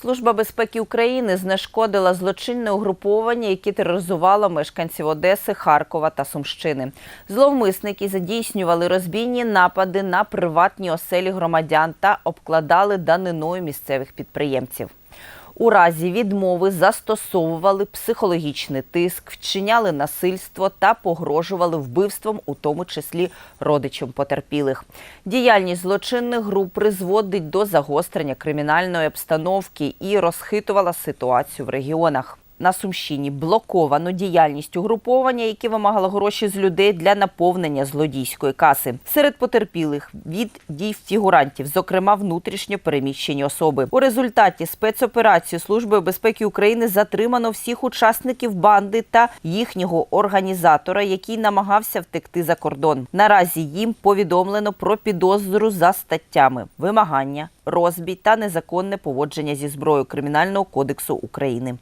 Служба безпеки України знешкодила злочинне угруповання, яке тероризувало мешканців Одеси, Харкова та Сумщини. Зловмисники задійснювали розбійні напади на приватні оселі громадян та обкладали даниною місцевих підприємців. У разі відмови застосовували психологічний тиск, вчиняли насильство та погрожували вбивством, у тому числі родичам потерпілих. Діяльність злочинних груп призводить до загострення кримінальної обстановки і розхитувала ситуацію в регіонах. На Сумщині блоковано діяльність угруповання, які вимагало гроші з людей для наповнення злодійської каси. Серед потерпілих від дій фігурантів, зокрема внутрішньо переміщені особи. У результаті спецоперації Служби безпеки України затримано всіх учасників банди та їхнього організатора, який намагався втекти за кордон. Наразі їм повідомлено про підозру за статтями вимагання, розбій та незаконне поводження зі зброєю Кримінального кодексу України.